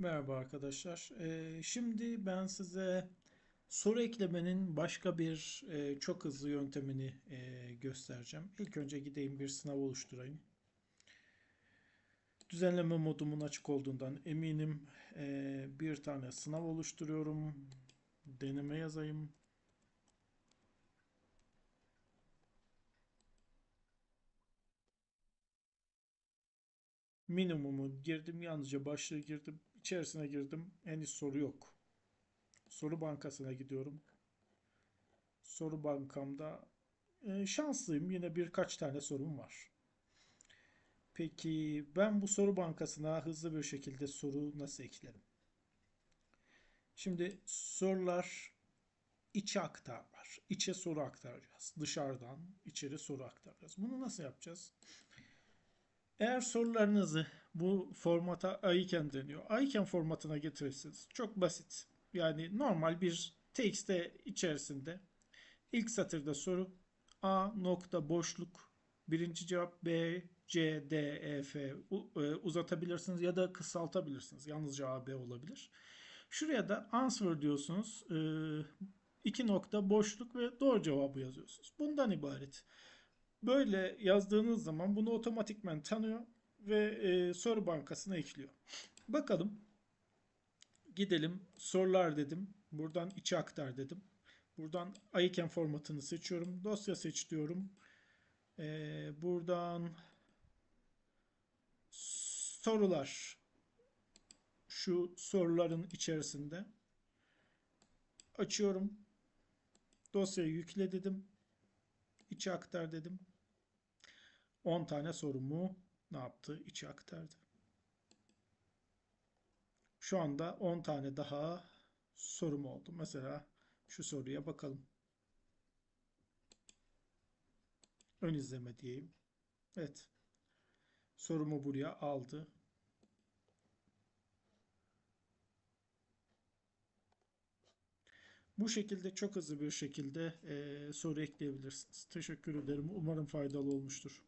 Merhaba arkadaşlar. Ee, şimdi ben size soru eklemenin başka bir e, çok hızlı yöntemini e, göstereceğim. İlk önce gideyim bir sınav oluşturayım. Düzenleme modumun açık olduğundan eminim. Ee, bir tane sınav oluşturuyorum. Deneme yazayım. Minimumu girdim. Yalnızca başlığı girdim. İçerisine girdim. Henüz soru yok. Soru bankasına gidiyorum. Soru bankamda e, şanslıyım. Yine birkaç tane sorum var. Peki ben bu soru bankasına hızlı bir şekilde soru nasıl eklerim? Şimdi sorular içe aktarlar. İçe soru aktaracağız. Dışarıdan içeri soru aktaracağız. Bunu nasıl yapacağız? Eğer sorularınızı bu formata iken deniyor. iken formatına getirirsiniz. Çok basit. Yani normal bir TXT içerisinde ilk satırda soru A nokta boşluk birinci cevap B C D E F e, uzatabilirsiniz ya da kısaltabilirsiniz. Yalnızca A B olabilir. Şuraya da answer diyorsunuz. E, iki nokta boşluk ve doğru cevabı yazıyorsunuz. Bundan ibaret. Böyle yazdığınız zaman bunu otomatikmen tanıyor ve e, soru bankasına ekliyor. Bakalım. Gidelim. Sorular dedim. Buradan içe aktar dedim. Buradan iken formatını seçiyorum. Dosya seç diyorum. E, buradan sorular şu soruların içerisinde açıyorum. Dosyayı yükle dedim. İçe aktar dedim. 10 tane sorumu ne yaptı? İçe aktardı. Şu anda 10 tane daha sorum oldu. Mesela şu soruya bakalım. Ön izleme diyeyim. Evet. Sorumu buraya aldı. Bu şekilde çok hızlı bir şekilde eee, soru ekleyebilirsiniz. Teşekkür ederim. Umarım faydalı olmuştur.